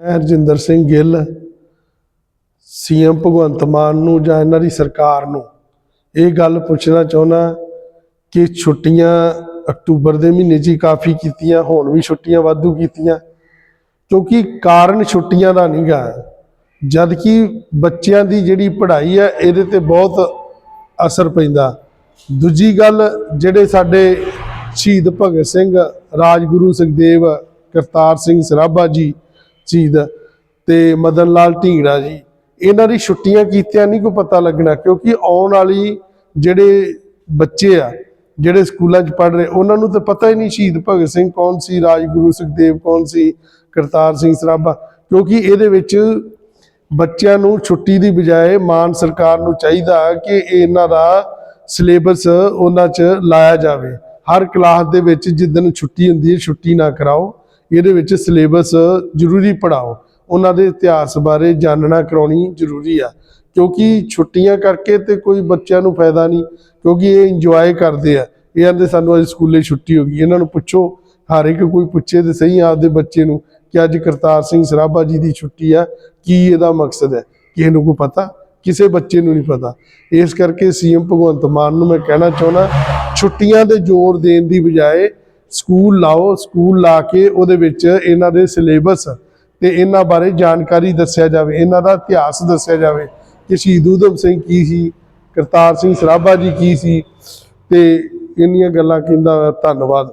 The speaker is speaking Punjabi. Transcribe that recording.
ਮੈਂ ਹਰਜਿੰਦਰ ਸਿੰਘ ਗਿੱਲ, ਸੀਐਮ ਭਗਵੰਤ ਮਾਨ ਨੂੰ ਜਾਂ ਇਹਨਾਂ ਦੀ ਸਰਕਾਰ ਨੂੰ ਇਹ ਗੱਲ ਪੁੱਛਣਾ ਚਾਹੁੰਦਾ ਕਿ ਛੁੱਟੀਆਂ ਅਕਤੂਬਰ ਦੇ ਮਹੀਨੇ 'ਚ ਹੀ ਕਾਫੀ ਕੀਤੀਆਂ, ਹੁਣ ਵੀ ਛੁੱਟੀਆਂ ਵਾਧੂ ਕੀਤੀਆਂ, ਕਿਉਂਕਿ ਕਾਰਨ ਛੁੱਟੀਆਂ ਦਾ ਨਹੀਂਗਾ ਜਦ ਕਿ ਬੱਚਿਆਂ ਦੀ ਜਿਹੜੀ ਪੜ੍ਹਾਈ ਹੈ, ਇਹਦੇ ਤੇ ਬਹੁਤ ਅਸਰ ਪੈਂਦਾ। ਦੂਜੀ ਗੱਲ, ਜਿਹੜੇ ਸਾਡੇ ਸ਼ਹੀਦ ਭਗਤ ਸਿੰਘ, ਰਾਜਗੁਰੂ ਸੁਖਦੇਵ ਕਰਤਾਰ ਸਿੰਘ ਸਰਾਭਾ ਜੀ ਸ਼ਹੀਦ ਤੇ ਮਦਨ ਲਾਲ ਢੀਂਗੜਾ ਜੀ, ਇਹਨਾਂ ਦੀ ਛੁੱਟੀਆਂ ਕੀਤਿਆਂ ਨਹੀਂ ਕੋਈ ਪਤਾ ਲੱਗਣਾ, ਕਿਉਂਕਿ ਆਉਣ ਵਾਲੀ ਜਿਹੜੇ ਬੱਚੇ ਆ, ਜਿਹੜੇ ਸਕੂਲਾਂ 'ਚ ਪੜ੍ਹ ਰਹੇ, ਉਹਨਾਂ ਨੂੰ ਤਾਂ ਪਤਾ ਹੀ ਨਹੀਂ ਸ਼ਹੀਦ ਭਗਤ ਸਿੰਘ ਕੌਣ ਸੀ, ਰਾਜਗੁਰੂ ਸੁਖਦੇਵ ਕੌਣ ਸੀ, ਕਰਤਾਰ ਸਿੰਘ ਸਰਾਭਾ, ਕਿਉਂਕਿ ਇਹਦੇ ਵਿੱਚ ਬੱਚਿਆਂ ਨੂੰ ਛੁੱਟੀ ਦੀ ਬਜਾਏ ਮਾਨ ਸਰਕਾਰ ਨੂੰ ਚਾਹੀਦਾ ਕਿ ਇਹਨਾਂ ਦਾ ਸਿਲੇਬਸ ਉਹਨਾਂ 'ਚ ਲਾਇਆ ਜਾਵੇ। ਹਰ ਕਲਾਸ ਦੇ ਵਿੱਚ ਜਿੱਦਣ ਛੁੱਟੀ ਹੁੰਦੀ ਹੈ, ਛੁੱਟੀ ਨਾ ਕਰਾਓ। ਇਹਦੇ ਵਿੱਚ ਸਿਲੇਬਸ ਜ਼ਰੂਰੀ ਪੜਾਓ ਉਹਨਾਂ ਦੇ ਇਤਿਹਾਸ ਬਾਰੇ ਜਾਣਨਾ ਕਰਾਉਣੀ ਜ਼ਰੂਰੀ ਆ। ਕਿਉਂਕਿ ਛੁੱਟੀਆਂ ਕਰਕੇ ਤੇ ਕੋਈ ਬੱਚਿਆਂ ਨੂੰ ਫਾਇਦਾ ਨਹੀਂ, ਕਿਉਂਕਿ ਇਹ ਇੰਜੋਏ ਕਰਦੇ ਆ। ਇਹ ਕਹਿੰਦੇ ਸਾਨੂੰ ਅੱਜ ਸਕੂਲੇ ਛੁੱਟੀ ਹੋ ਗਈ, ਇਹਨਾਂ ਨੂੰ ਪੁੱਛੋ, ਹਰ ਇੱਕ ਕੋਈ ਪੁੱਛੇ ਤੇ ਸਹੀ ਆਪਦੇ ਬੱਚੇ ਨੂੰ ਕਿ ਅੱਜ ਕਰਤਾਰ ਸਿੰਘ ਸਰਾਭਾ ਜੀ ਦੀ ਛੁੱਟੀ ਆ, ਕੀ ਇਹਦਾ ਮਕਸਦ ਹੈ? ਕਿਸੇ ਨੂੰ ਕੋਈ ਪਤਾ? ਕਿਸੇ ਬੱਚੇ ਨੂੰ ਨਹੀਂ ਪਤਾ। ਇਸ ਕਰਕੇ ਸੀਐਮ ਭਗਵੰਤ ਮਾਨ ਨੂੰ ਮੈਂ ਕਹਿਣਾ ਚਾਹੁੰਦਾ, ਛੁੱਟੀਆਂ ਦੇ ਜ਼ੋਰ ਦੇਣ ਦੀ ਬਜਾਏ ਸਕੂਲ ਲਾਓ, ਸਕੂਲ ਲਾ ਕੇ ਉਹਦੇ ਵਿੱਚ ਇਹਨਾਂ ਦੇ ਸਿਲੇਬਸ ਤੇ ਇਹਨਾਂ ਬਾਰੇ ਜਾਣਕਾਰੀ ਦੱਸਿਆ ਜਾਵੇ, ਇਹਨਾਂ ਦਾ ਇਤਿਹਾਸ ਦੱਸਿਆ ਜਾਵੇ ਕਿ ਸ਼ਹੀਦ ਊਧਮ ਸਿੰਘ ਕੀ ਸੀ, ਕਰਤਾਰ ਸਿੰਘ ਸਰਾਭਾ ਜੀ ਕੀ ਸੀ ਤੇ ਇੰਨੀਆਂ ਗੱਲਾਂ ਕਹਿੰਦਾ ਧੰਨਵਾਦ।